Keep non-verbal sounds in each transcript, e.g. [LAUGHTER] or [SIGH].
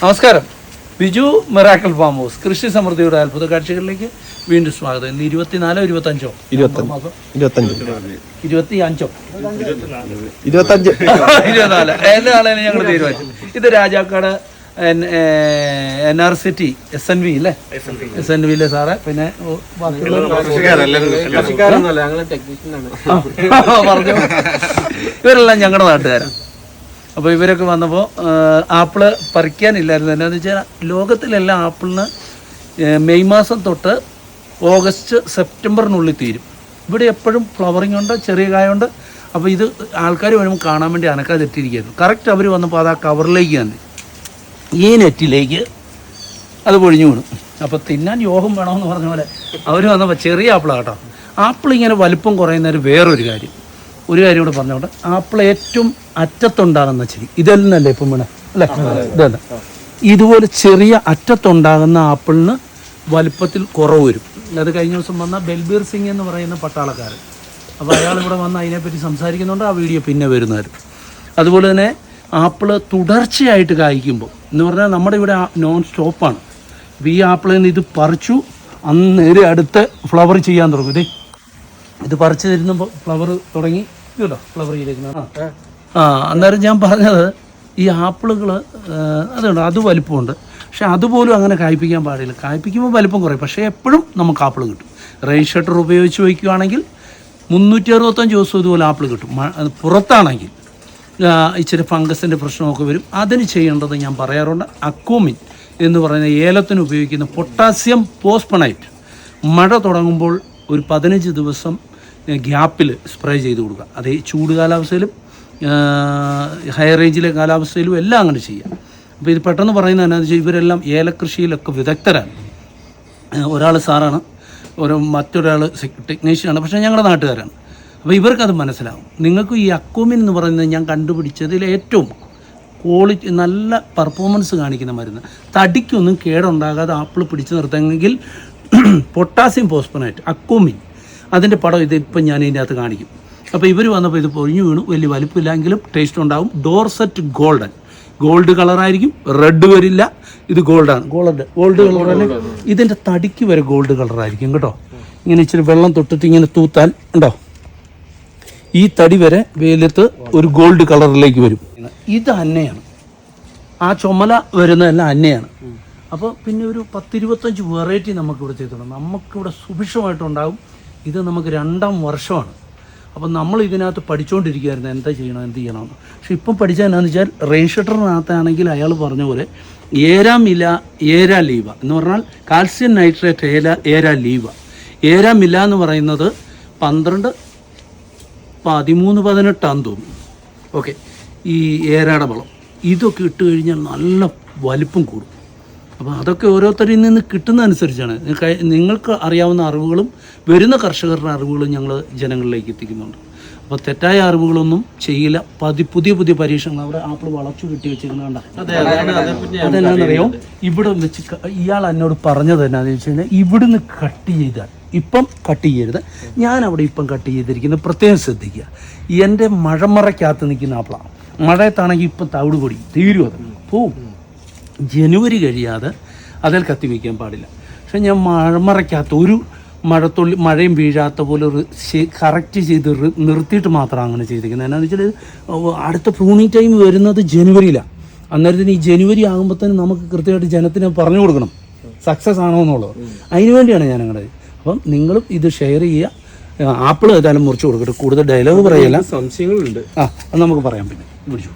നമസ്കാരം. Biju മെറാക്കൽ farm house കൃഷി സമൃദ്ധിയുടെ അത്ഭുത കാഴ്ചകളിലേക്ക് വീണ്ടും സ്വാഗതം. ഇന്ന് ഇരുപത്തിനാലോ ഇരുപത്തഞ്ചോ? ഇരുപത്തഞ്ച്. മാസം ഇരുപത്തഞ്ച്. ഇരുപത്തി അഞ്ചോ ഇരുപത്തഞ്ച് ഇരുപത്തിനാല്. ആളെയും ഞങ്ങൾ തീരുമാനിച്ചു. ഇത് Rajakkad N R city S N V അല്ലേ എസ് എൻ വിയിലെ സാറ്. പിന്നെ പറഞ്ഞു. ഇവരെല്ലാം ഞങ്ങളുടെ നാട്ടുകാരാണ് അപ്പോൾ ഇവരൊക്കെ വന്നപ്പോൾ ആപ്പിൾ പറിക്കാനില്ലായിരുന്നു. എന്നാന്ന് വെച്ചാൽ ലോകത്തിലെല്ലാം ആപ്പിളിന് മെയ് മാസം തൊട്ട് ഓഗസ്റ്റ് സെപ്റ്റംബറിനുള്ളിൽ തീരും. ഇവിടെ എപ്പോഴും ഫ്ലവറിംഗ് ഉണ്ട് ചെറിയ കായുണ്ട്. അപ്പോൾ ഇത് ആൾക്കാർ വരുമ്പോൾ കാണാൻ വേണ്ടി അനക്കാതിട്ടിരിക്കുന്നു കറക്റ്റ് അവർ വന്നപ്പോൾ അത് ആ കവറിലേക്ക് തന്നെ ഈ നെറ്റിലേക്ക് അത് പൊഴിഞ്ഞു വീണു. അപ്പോൾ തിന്നാൻ യോഗം വേണമെന്ന് പറഞ്ഞ പോലെ അവർ വന്നപ്പോൾ ചെറിയ ആപ്പിളാട്ടോ ആപ്പിൾ ഇങ്ങനെ വലിപ്പം കുറയുന്നൊരു വേറൊരു കാര്യം. ഒരു കാര്യം കൂടെ പറഞ്ഞോട്ടെ. ആപ്പിൾ ഏറ്റവും അറ്റത്തുണ്ടാകുന്ന ചെടി. ഇതെന്നല്ലേ ഇപ്പം വീണ അല്ലേ? ഇതല്ല. ഇതുപോലെ ചെറിയ അറ്റത്തുണ്ടാകുന്ന ആപ്പിളിന് വലുപ്പത്തിൽ കുറവ് വരും. അത് കഴിഞ്ഞ ദിവസം വന്ന ബൽബീർ സിംഗ് എന്ന് പറയുന്ന പട്ടാളക്കാരൻ. അപ്പോൾ അയാൾ ഇവിടെ വന്ന് അതിനെപ്പറ്റി സംസാരിക്കുന്നുണ്ട്. ആ വീഡിയോ പിന്നെ വരുന്നവർ അതുപോലെ തന്നെ ആപ്പിൾ തുടർച്ചയായിട്ട് കായ്ക്കുമ്പോൾ എന്ന് പറഞ്ഞാൽ നമ്മുടെ ഇവിടെ നോൺ സ്റ്റോപ്പാണ്. അപ്പോൾ ഈ ആപ്പിളിൽ നിന്ന് ഇത് പറിച്ചു അന്നേരം അടുത്ത് ഫ്ലവർ ചെയ്യാൻ തുടങ്ങും. ഇതേ ഇത് പറിച്ചു തരുമ്പോൾ ഫ്ലവർ തുടങ്ങി ഇത് കേട്ടോ ഫ്ലവർ ചെയ്തേക്കുന്നത് ആ. അന്നേരം ഞാൻ പറഞ്ഞത് ഈ ആപ്പിളുകൾ അതുണ്ട് അത് വലിപ്പമുണ്ട്. പക്ഷേ അതുപോലും അങ്ങനെ കായ്പ്പിക്കാൻ പാടില്ല. കായ്പ്പിക്കുമ്പോൾ വലിപ്പം കുറയും. പക്ഷേ എപ്പോഴും നമുക്ക് ആപ്പിൾ കിട്ടും. റെയിൻ ഷട്ടർ ഉപയോഗിച്ച് വയ്ക്കുകയാണെങ്കിൽ മുന്നൂറ്റി അറുപത്തഞ്ച് ദിവസം ഇതുപോലെ ആപ്പിൾ കിട്ടും. പുറത്താണെങ്കിൽ ഇച്ചിരി ഫംഗസിന്റെ പ്രശ്നമൊക്കെ വരും. അതിന് ചെയ്യേണ്ടത് ഞാൻ പറയാറുണ്ട് അക്കോമിൻ എന്ന് പറയുന്ന ഏലത്തിന് ഉപയോഗിക്കുന്ന പൊട്ടാസ്യം പോസ്പണൈറ്റ് മഴ തുടങ്ങുമ്പോൾ ഒരു പതിനഞ്ച് ദിവസം ഗ്യാപ്പിൽ സ്പ്രേ ചെയ്ത് കൊടുക്കുക. അതേ ചൂട് കാലാവസ്ഥയിലും ഹൈ റേഞ്ചിലെ കാലാവസ്ഥയിലും എല്ലാം അങ്ങനെ ചെയ്യാം. അപ്പോൾ ഇത് പെട്ടെന്ന് പറയുന്നത് എന്താണെന്ന് വെച്ചാൽ ഇവരെല്ലാം ഏലകൃഷിയിലൊക്കെ വിദഗ്ധരാണ്. ഒരാൾ സാറാണ് ഒരു മറ്റൊരാൾ ടെക്നീഷ്യനാണ് പക്ഷേ ഞങ്ങളുടെ നാട്ടുകാരാണ്. അപ്പോൾ ഇവർക്കത് മനസ്സിലാവും. നിങ്ങൾക്ക് ഈ അക്കോമിൻ എന്ന് പറയുന്നത് ഞാൻ കണ്ടുപിടിച്ചതിൽ ഏറ്റവും ക്വാളിറ്റി നല്ല പെർഫോമൻസ് കാണിക്കുന്ന മരുന്ന്. തടിക്കൊന്നും കേടുണ്ടാകാതെ ആപ്പിൾ പിടിച്ചു നിർത്തണമെങ്കിൽ [CLEARS THROAT] പൊട്ടാസ്യം ഫോസ്ഫനേറ്റ് അക്കോമിൻ അതിന്റെ പടം ഇത് ഇപ്പം ഞാൻ ഇതിന്റെ അകത്ത് കാണിക്കും. അപ്പോൾ ഇവർ വന്നപ്പോൾ ഇത് പൊഴിഞ്ഞു വീണു. വലിയ വലിപ്പമില്ലെങ്കിലും ടേസ്റ്റ് ഉണ്ടാവും. ഡോർസെറ്റ് ഗോൾഡൻ ഗോൾഡ് കളറായിരിക്കും റെഡ് വരില്ല. ഇത് ഗോൾഡാണ് ഗോൾഡ് ഗോൾഡ് കളർ തന്നെ. ഇതിന്റെ തടിക്ക് വരെ ഗോൾഡ് കളറായിരിക്കും കേട്ടോ. ഇങ്ങനെ ഇച്ചിരി വെള്ളം തൊട്ടിട്ട് ഇങ്ങനെ തൂത്താൽ ഉണ്ടോ? ഈ തടി വരെ വെയിലത്ത് ഒരു ഗോൾഡ് കളറിലേക്ക് വരും. ഇത് അന്നയാണ്. ആ ചുമല വരുന്നതെല്ലാം അന്നയാണ്. അപ്പോൾ പിന്നെ ഒരു പത്തിരുപത്തഞ്ച് വെറൈറ്റി നമുക്കിവിടെ ചെയ്തിട്ടുണ്ട് നമുക്കിവിടെ സുഭിക്ഷമായിട്ടുണ്ടാകും. ഇത് നമുക്ക് രണ്ടാം വർഷമാണ്. അപ്പം നമ്മൾ ഇതിനകത്ത് പഠിച്ചുകൊണ്ടിരിക്കുകയായിരുന്നു എന്താ ചെയ്യണം എന്ത് ചെയ്യണമെന്ന് പക്ഷെ ഇപ്പം പഠിച്ചാൽ എന്താണെന്ന് വെച്ചാൽ റെയിൻ അയാൾ പറഞ്ഞ പോലെ ഏരാമില ഏരാ ലീവ എന്ന് പറഞ്ഞാൽ കാൽസ്യം നൈട്രേറ്റ് ഏല ഏരാ ലീവ. ഏരാമില എന്ന് പറയുന്നത് പന്ത്രണ്ട് പതിമൂന്ന് പതിനെട്ടാന്ന് തോന്നുന്നു. ഓക്കെ. ഈ ഏരാടവളം ഇതൊക്കെ ഇട്ട് കഴിഞ്ഞാൽ നല്ല വലിപ്പം കൂടും. അപ്പോൾ അതൊക്കെ ഓരോരുത്തരിൽ നിന്ന് കിട്ടുന്ന അനുസരിച്ചാണ് നിങ്ങൾക്ക് അറിയാവുന്ന അറിവുകളും വരുന്ന കർഷകരുടെ അറിവുകളും ഞങ്ങൾ ജനങ്ങളിലേക്ക് എത്തിക്കുന്നുണ്ട്. അപ്പോൾ തെറ്റായ അറിവുകളൊന്നും ചെയ്യില്ല. പതി പുതിയ പുതിയ പരീക്ഷണങ്ങൾ അവിടെ ആപ്പിൾ വളച്ചു കെട്ടി വെച്ചിരിക്കുന്നുണ്ട അതെന്നാണെന്നറിയോ? ഇവിടെ വെച്ച് ഇയാൾ എന്നോട് പറഞ്ഞത് എന്നാന്ന് വെച്ച് കഴിഞ്ഞാൽ ഇവിടുന്ന് കട്ട് ചെയ്താൽ ഇപ്പം കട്ട് ചെയ്യരുത്. ഞാൻ അവിടെ ഇപ്പം കട്ട് ചെയ്തിരിക്കുന്നത് പ്രത്യേകം ശ്രദ്ധിക്കുക. എന്റെ മഴമറയ്ക്കകത്ത് നിൽക്കുന്ന ആപ്പിളാണ്. മഴയത്താണെങ്കിൽ ഇപ്പം തവിട് പൊടി തീരും അത്. പോവും. ജനുവരി കഴിയാതെ അതിൽ കത്തി വയ്ക്കാൻ പാടില്ല. പക്ഷെ ഞാൻ മഴ മറയ്ക്കാത്ത ഒരു മഴത്തുള്ളി മഴയും വീഴാത്ത പോലെ ഒരു കറക്റ്റ് ചെയ്ത് നിർത്തിയിട്ട് മാത്രം അങ്ങനെ ചെയ്തിരിക്കുന്നത്. എന്നാന്ന് വെച്ചാൽ അടുത്ത പ്രൂണിങ് ടൈം വരുന്നത് ജനുവരിയിലാണ് അന്നേരത്തിന് ഈ ജനുവരി ആകുമ്പോഴത്തേനും നമുക്ക് കൃത്യമായിട്ട് ജനത്തിന് പറഞ്ഞു കൊടുക്കണം. സക്സസ് ആണോ എന്നുള്ളത്. അതിന് വേണ്ടിയാണ് ഞാൻ അങ്ങനെ അപ്പം നിങ്ങളും ഇത് ഷെയർ ചെയ്യുക. ആപ്പിൾ ഏതായാലും മുറിച്ച് കൊടുക്കട്ടെ. കൂടുതൽ ഡയലോഗ് പറയല്ല. സംശയങ്ങളുണ്ട്. ആ അത് നമുക്ക് പറയാം പിന്നെ. പിടിച്ചു.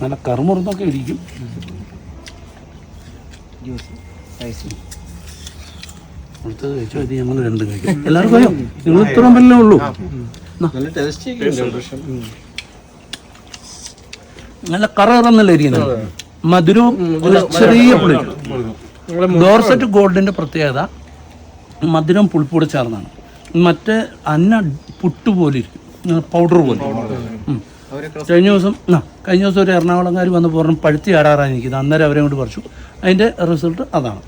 നല്ല കറുമുറുന്നൊക്കെ ഇരിക്കും. അടുത്തത് കഴിച്ചോ? ഇത് ഞങ്ങൾ രണ്ടും കഴിക്കും. എല്ലാവർക്കും അറിയാം നിങ്ങൾ ഇത്രയും ഉള്ളൂ. നല്ല ടേസ്റ്റ് നല്ല കറന്നല്ല ഇരിക്കുന്നത് മധുരവും ഒരു ചെറിയ പുളി. ഡോർസെറ്റ് ഗോൾഡിന്റെ പ്രത്യേകത മധുരം പുളിപ്പൂടെ ചേർന്നാണ്. മറ്റേ അന്ന പുട്ട് പോലെ ഇരിക്കും. പൗഡർ പോലെ. കഴിഞ്ഞ ദിവസം ആ കഴിഞ്ഞ ദിവസം ഒരു എറണാകുളംകാർ വന്ന് പറഞ്ഞു പഴുത്തി ആടാറാണ് നിൽക്കുന്നത് അന്നേരം അവരെ കൊണ്ട് പറിച്ചു. അതിന്റെ റിസൾട്ട് അതാണ്.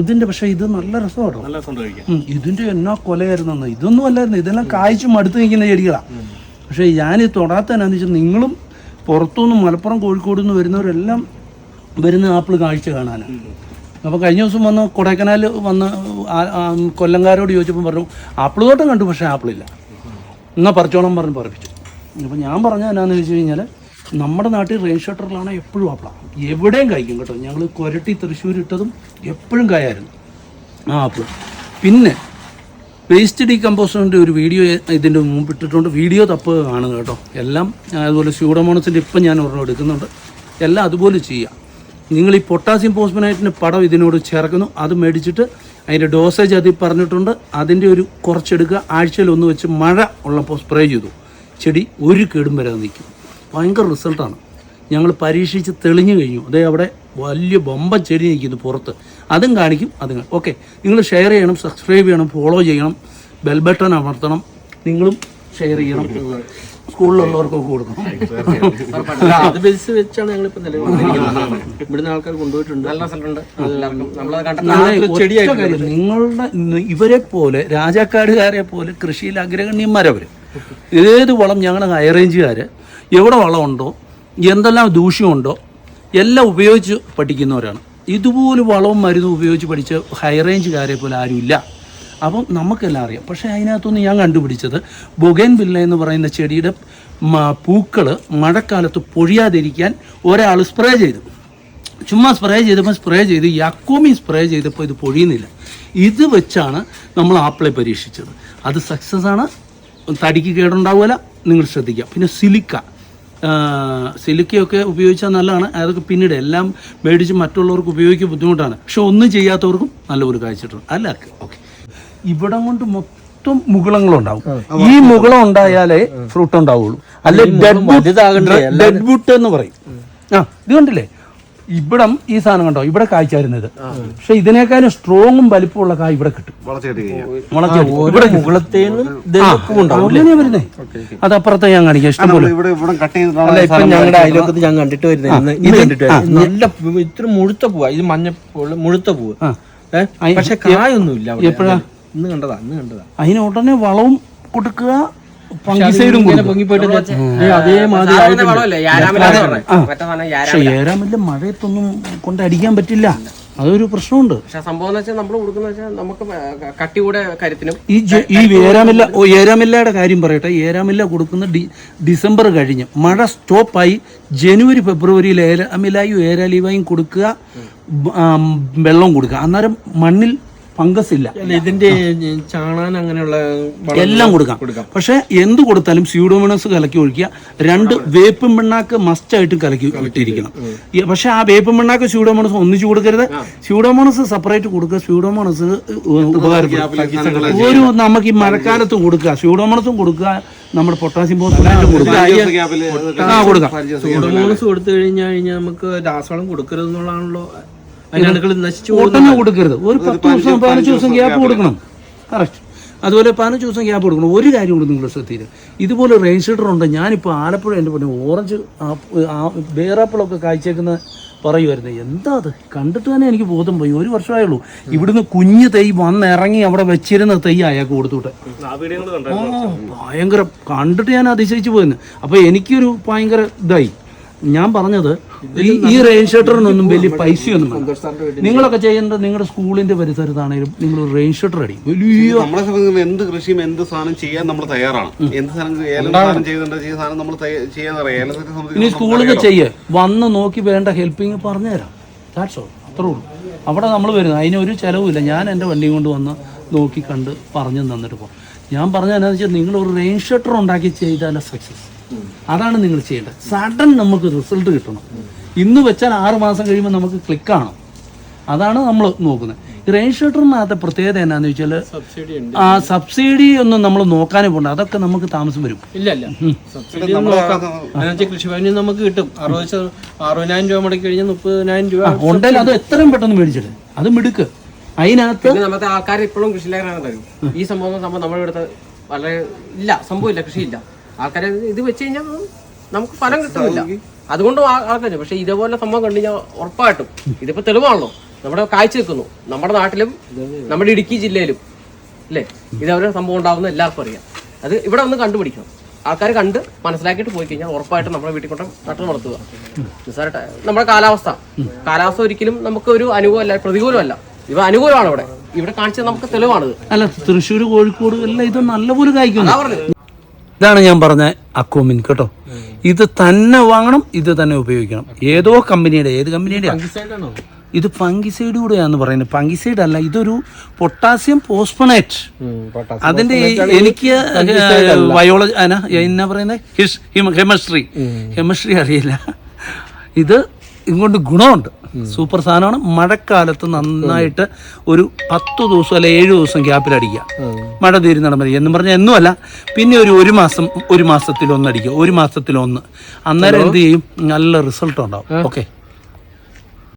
ഇതിന്റെ പക്ഷേ ഇത് നല്ല രസമാണ് നല്ല രസം ഇതിന്റെ എന്നാ കൊലയായിരുന്നു ഇതൊന്നും അല്ലായിരുന്നു. ഇതെല്ലാം കായ്ച്ചു മടുത്ത് നിൽക്കുന്ന ചെടികളാണ് പക്ഷേ ഞാൻ ഈ തൊടാത്ത എന്നാന്ന് വെച്ചാൽ നിങ്ങളും പുറത്തുനിന്ന് മലപ്പുറം കോഴിക്കോട് നിന്ന് വരുന്നവരെല്ലാം വരുന്ന ആപ്പിൾ കാഴ്ച കാണാനാണ് അപ്പോൾ കഴിഞ്ഞ ദിവസം വന്ന് കൊടൈക്കനാൽ വന്ന് കൊല്ലംകാരോട് ചോദിച്ചപ്പോൾ പറഞ്ഞു ആപ്പിൾ തോട്ടം കണ്ടു പക്ഷേ ആപ്പിളില്ല. എന്നാൽ പറിച്ചോളം പറഞ്ഞ് പറപ്പിച്ചു. അപ്പോൾ ഞാൻ പറഞ്ഞ എന്നാന്ന് വെച്ച് കഴിഞ്ഞാൽ നമ്മുടെ നാട്ടിൽ റെയിൻ ഷട്ടറിലാണ് എപ്പോഴും അപ്പള എവിടെയും കായ്ക്കും കേട്ടോ. ഞങ്ങൾ കൊരട്ടി തൃശ്ശൂർ ഇട്ടതും എപ്പോഴും കായായിരുന്നു. ആ ആപ്പിൾ പിന്നെ വേസ്റ്റ് ഡീകമ്പോസറിന്റെ ഒരു വീഡിയോ ഇതിന്റെ മുമ്പ് ഇട്ടിട്ടുണ്ട്. വീഡിയോ തപ്പ് കാണുക കേട്ടോ. എല്ലാം അതുപോലെ സ്യൂഡമോണസിന്റെ ഇപ്പം ഞാൻ ഒരെണ്ണം എടുക്കുന്നുണ്ട്. എല്ലാം അതുപോലെ ചെയ്യാം. നിങ്ങൾ ഈ പൊട്ടാസ്യം പോസ്മനൈറ്റിന്റെ പടം ഇതിനോട് ചേർക്കുന്നു. അത് മേടിച്ചിട്ട് അതിന്റെ ഡോസേജ് അതിൽ പറഞ്ഞിട്ടുണ്ട്. അതിന്റെ ഒരു കുറച്ചെടുക്കുക ആഴ്ചയിൽ ഒന്ന് വെച്ച് മഴ ഉള്ളപ്പോൾ സ്പ്രേ ചെയ്തു. ചെടി ഒരു കേടും വരാതെ നിൽക്കും. ഭയങ്കര റിസൾട്ടാണ്. ഞങ്ങൾ പരീക്ഷിച്ച് തെളിഞ്ഞു കഴിഞ്ഞു. അതേ അവിടെ വലിയ ബൊമ്പ ചെടി നിൽക്കുന്നു പുറത്ത്. അതും കാണിക്കും അതും ഓക്കെ നിങ്ങൾ ഷെയർ ചെയ്യണം സബ്സ്ക്രൈബ് ചെയ്യണം ഫോളോ ചെയ്യണം ബെൽ ബട്ടൺ അമർത്തണം. നിങ്ങളും ഷെയർ ചെയ്യണം. സ്കൂളിലുള്ളവർക്കൊക്കെ കൊടുക്കണം. അത് ബേസ് വെച്ചാണ് ഞങ്ങൾ ഇപ്പൊ നിലവിൽ ഇവിടുന്ന് ആൾക്കാർ കൊണ്ടുപോയിട്ടുണ്ട്. നല്ല സ്ഥലമുണ്ട്. നിങ്ങളുടെ ഇവരെ പോലെ രാജാക്കാടുകാരെ പോലെ കൃഷിയിൽ അഗ്രഗണ്യന്മാരവർ ഏത് വളം ഞങ്ങളുടെ ഹൈറേഞ്ചുകാർ എവിടെ വളമുണ്ടോ എന്തെല്ലാം ദൂഷ്യമുണ്ടോ എല്ലാം ഉപയോഗിച്ച് പഠിക്കുന്നവരാണ്. ഇതുപോലെ വളവും മരുന്നും ഉപയോഗിച്ച് പഠിച്ച ഹൈ റേഞ്ചുകാരെ പോലെ ആരുമില്ല. അപ്പം നമുക്കെല്ലാം അറിയാം. പക്ഷേ അതിനകത്തുനിന്ന് ഞാൻ കണ്ടുപിടിച്ചത് ബൊഗേൻ വില്ല എന്ന് പറയുന്ന ചെടിയുടെ പൂക്കൾ മഴക്കാലത്ത് പൊഴിയാതിരിക്കാൻ ഒരാൾ സ്പ്രേ ചെയ്തു. ചുമ്മാ സ്പ്രേ ചെയ്തപ്പോൾ സ്പ്രേ ചെയ്ത് യാക്കോമി സ്പ്രേ ചെയ്തപ്പോൾ ഇത് പൊഴിയുന്നില്ല. ഇത് വെച്ചാണ് നമ്മൾ ആപ്പിളെ പരീക്ഷിച്ചത്. അത് സക്സസ് ആണ്. തടിക്ക് കേടുണ്ടാവില്ല നിങ്ങൾ ശ്രദ്ധിക്കുക. പിന്നെ സിലിക്ക സിലിക്കയൊക്കെ ഉപയോഗിച്ചാൽ നല്ലതാണ്. അതൊക്കെ പിന്നീട് എല്ലാം മേടിച്ച് മറ്റുള്ളവർക്ക് ഉപയോഗിക്കുക ബുദ്ധിമുട്ടാണ്. പക്ഷെ ഒന്നും ചെയ്യാത്തവർക്കും നല്ലൊരു കാഴ്ചയിട്ടുണ്ട് അല്ല ഓക്കെ. ഇവിടം കൊണ്ട് മൊത്തം മുകുളങ്ങളുണ്ടാവും. ഈ മുകളം ഉണ്ടായാലേ ഫ്രൂട്ട് ഉണ്ടാവുള്ളൂ. അല്ലെ ഡെഡ് ബുട്ട് എന്ന് പറയും. ആ ഇത് കണ്ടില്ലേ? ഇവിടം ഈ സാധനം കണ്ടോ? ഇവിടെ കായ്ച്ചായിരുന്നത് പക്ഷെ ഇതിനേക്കാളും സ്ട്രോങ്ങും വലിപ്പമുള്ള കായ് ഇവിടെ കിട്ടും. അങ്ങനെയാ വരുന്നേ. അത് അപ്പുറത്തെ ഞാൻ കാണിക്കാം. ഇഷ്ടംപോലെ ഞങ്ങളുടെ അയലോക്കത്ത് ഞാൻ കണ്ടിട്ട് വരുന്നത് ഇന്ന് കണ്ടിട്ട് വരുന്നത്. നല്ല ഇത്ര മുഴുത്ത പൂവാ. ഇത് മഞ്ഞ മുഴുത്ത പൂവ്. പക്ഷെ കായൊന്നുമില്ല എപ്പോഴാ? ഇന്ന് കണ്ടതാ ഇന്ന് കണ്ടതാ. അതിന് ഉടനെ വളവും കൊടുക്കുക പക്ഷെ ഏരാമില്ല മഴയത്തൊന്നും കൊണ്ട് അടിക്കാൻ പറ്റില്ല. അതൊരു പ്രശ്നമുണ്ട്. ഈ ഈ ഏരാമില്ല ഓ ഏരാമില്ലയുടെ കാര്യം പറയട്ടെ. ഏരാമില്ല കൊടുക്കുന്ന ഡി ഡിസംബർ കഴിഞ്ഞ് മഴ സ്റ്റോപ്പായി. ജനുവരി ഫെബ്രുവരിയിൽ ഏരാമില്ലായും ഏരാലിവായും കൊടുക്കുക വെള്ളം കൊടുക്കുക. അന്നേരം മണ്ണിൽ ഫംഗസ് ഇല്ല ഇതിന്റെ ചാണാൻ അങ്ങനെയുള്ള എല്ലാം കൊടുക്കാം. പക്ഷെ എന്ത് കൊടുത്താലും സ്യൂഡോമോണസ് കലക്കി ഒഴിക്കുക. രണ്ട് വേപ്പും പിണ്ണാക്ക് മസ്റ്റായിട്ട് കലക്കി ഇട്ടിരിക്കണം. പക്ഷെ ആ വേപ്പും പിണ്ണാക്ക് സ്യൂഡോമോണസ് ഒന്നിച്ചു കൊടുക്കരുത്. സ്യൂഡോമോണസ് സെപ്പറേറ്റ് കൊടുക്കുക സ്യൂഡോമോണസ് ഉപകാരപ്പെടും. ഒരു നമുക്ക് ഈ മഴക്കാലത്ത് കൊടുക്കുക. സ്യൂഡോമോണസും കൊടുക്കുക. നമ്മുടെ പൊട്ടാസ്യം ഫോസ്ഫേറ്റും കൊടുക്കുക. സ്യൂഡോമോണസ് കൊടുക്കാം. കൊടുത്തു കഴിഞ്ഞാൽ കഴിഞ്ഞാൽ നമുക്ക് രാസവളം കൊടുക്കരുത് പോകും കൊടുക്കരുത്. ഒരു പത്ത് ദിവസം പതിനഞ്ച് ദിവസം ഗ്യാപ്പ് കൊടുക്കണം. കറക്റ്റ് അതുപോലെ പതിനഞ്ച് ദിവസം ഗ്യാപ്പ് കൊടുക്കണം. ഒരു കാര്യം കൂടി നിങ്ങൾ ശ്രദ്ധിക്കുക. ഇതുപോലെ റെയിൻ ഷീറ്റർ ഉണ്ട്. ഞാനിപ്പോൾ ആലപ്പുഴ എന്റെ പറഞ്ഞു ഓറഞ്ച് ബേറാപ്പിളൊക്കെ കാഴ്ചേക്കുന്ന പറയുമായിരുന്നു എന്താ അത്? കണ്ടിട്ട് തന്നെ എനിക്ക് ബോധം പോയി. ഒരു വർഷമായുള്ളൂ. ഇവിടുന്ന് കുഞ്ഞ് തൈ വന്നിറങ്ങി അവിടെ വെച്ചിരുന്ന തൈ അയാൾക്ക് കൊടുത്തുവിട്ടെ. ഓ ഭയങ്കര. കണ്ടിട്ട് ഞാൻ അതിശയിച്ചു പോയിരുന്നു അപ്പോൾ എനിക്കൊരു ഭയങ്കര ഇതായി. ഞാൻ പറഞ്ഞത് ഈ ഈ റെയിൻ ഷട്ടറിനൊന്നും വലിയ പൈസയൊന്നും വേണ്ട. നിങ്ങളൊക്കെ ചെയ്യേണ്ടത് നിങ്ങളുടെ സ്കൂളിന്റെ പരിസരത്താണെങ്കിലും നിങ്ങൾ റെയിൻ ഷട്ടർ അടി. വലിയ നമ്മളെ സംബന്ധിച്ച് എന്ത് കൃഷിയും എന്ത് സാധനം ചെയ്യാൻ നമ്മൾ തയ്യാറാണ്. എന്ത് സാധനം ഏലം സാധനം ചെയ്തിട്ടുണ്ട് ചെയ്യുന്ന സാധനം നമ്മൾ ചെയ്യാൻ അറിയാം ഏലത്തെ ഇനി സംബന്ധിച്ച് സ്കൂളിൽ ചെയ്യേ. വന്ന് നോക്കി വേണ്ട ഹെൽപ്പിങ് പറഞ്ഞുതരാം. ദാറ്റ്സ് ഓൾ അത്രേ ഉള്ളൂ. അവിടെ നമ്മൾ വരുന്നത്. അതിന് ഒരു ചിലവുമില്ല ഞാൻ എന്റെ വണ്ടി കൊണ്ട് വന്ന് നോക്കി കണ്ട് പറഞ്ഞു തന്നിട്ട് പോകും ഞാൻ പറഞ്ഞ എന്നാന്ന് വെച്ചാൽ നിങ്ങൾ ഒരു റെയിൻ ഷട്ടർ ഉണ്ടാക്കി ചെയ്താലേ സക്സസ് അതാണ് നിങ്ങൾ ചെയ്യേണ്ടത്. സഡൻ നമുക്ക് റിസൾട്ട് കിട്ടണം. ഇന്ന് വെച്ചാൽ ആറ് മാസം കഴിയുമ്പോൾ നമുക്ക് ക്ലിക്ക് ആണോ അതാണ് നമ്മൾ നോക്കുന്നത്. ഷട്ടറിനകത്തെ പ്രത്യേകത എന്നാന്ന് വെച്ചാൽ സബ്സിഡി ഉണ്ട്. ആ സബ്സിഡി ഒന്നും നമ്മൾ നോക്കാനേ പോകണ്ട അതൊക്കെ നമുക്ക് താമസം വരും. ഇല്ല ഇല്ല. സബ്സിഡി നോക്കാം. കൃഷിഭവനിൽ നമുക്ക് കിട്ടും. അറുപത് അറുപതിനായിരം രൂപ മുടക്കി കഴിഞ്ഞാൽ മുപ്പതിനായിരം രൂപ ഉണ്ടെങ്കിൽ അത് എത്രയും പെട്ടെന്ന് മേടിച്ചിട്ട്. അത് മിടുക്ക്. അതിനകത്ത് നമ്മുടെ ആൾക്കാർ ഇപ്പോഴും കൃഷിയിലേക്കാണ് തരും ഈ സംഭവം സംഭവം നമ്മുടെ ഇവിടുത്തെ വളരെ ഇല്ല സംഭവമില്ല. കൃഷിയില്ല. ആൾക്കാരെ ഇത് വെച്ച് കഴിഞ്ഞാൽ നമുക്ക് ഫലം കിട്ടുന്നില്ല. അതുകൊണ്ട് ആൾക്കാർ പക്ഷെ ഇതേപോലെ സംഭവം കണ്ടു കഴിഞ്ഞാൽ ഉറപ്പായിട്ടും. ഇതിപ്പോ തെളിവാണല്ലോ. നമ്മുടെ കാഴ്ച വെക്കുന്നു നമ്മുടെ നാട്ടിലും നമ്മുടെ ഇടുക്കി ജില്ലയിലും അല്ലേ? ഇതേപോലെ സംഭവം ഉണ്ടാവുന്ന എല്ലാവർക്കും അറിയാം. അത് ഇവിടെ ഒന്ന് കണ്ടുപിടിക്കണം. ആൾക്കാർ കണ്ട് മനസ്സിലാക്കിയിട്ട് പോയി കഴിഞ്ഞാൽ ഉറപ്പായിട്ടും നമ്മുടെ വീട്ടിൽ കൊണ്ട് നട്ടു നടത്തുക നിസ്സാരമായിട്ട് നമ്മുടെ കാലാവസ്ഥ. കാലാവസ്ഥ ഒരിക്കലും നമുക്ക് ഒരു അനുകൂലമല്ല പ്രതികൂലമല്ല. ഇവ അനുകൂലമാണ് ഇവിടെ. ഇവിടെ കാണിച്ചത് നമുക്ക് തെളിവാണിത്. അല്ല തൃശ്ശൂർ കോഴിക്കോട് എല്ലാം ഇത് നല്ലപോലെ കായ്ക്കുന്നു. ഇതാണ് ഞാൻ പറഞ്ഞ അക്കോമിൻ കേട്ടോ. ഇത് തന്നെ വാങ്ങണം ഇത് തന്നെ ഉപയോഗിക്കണം. ഏതോ കമ്പനിയുടെ ഏത് കമ്പനിയുടെ? ഇത് ഫംഗിസൈഡ് കൂടെയാന്ന് പറയുന്നത്. ഫംഗിസൈഡ് അല്ല ഇതൊരു പൊട്ടാസ്യം പോസ്പണേറ്റ് അതിന്റെ എനിക്ക് വയോളജി എന്നാ പറയുന്നത്? കെമിസ്ട്രി കെമിസ്ട്രി അറിയില്ല. ഇത് ഇങ്ങോട്ട് ഗുണമുണ്ട്. സൂപ്പർ സാധനമാണ്. മഴക്കാലത്ത് നന്നായിട്ട് ഒരു പത്ത് ദിവസം അല്ലെ ഏഴ് ദിവസം ഗ്യാപ്പിൽ അടിക്കുക. മഴ തീരുന്നിടം മതി എന്ന് പറഞ്ഞാൽ എന്നുമല്ല പിന്നെ ഒരു ഒരു മാസം ഒരു മാസത്തിൽ ഒന്നടിക്കുക ഒരു മാസത്തിൽ ഒന്ന് അന്നേരം എന്ത് ചെയ്യും? നല്ല റിസൾട്ട് ഉണ്ടാവും. ഓക്കെ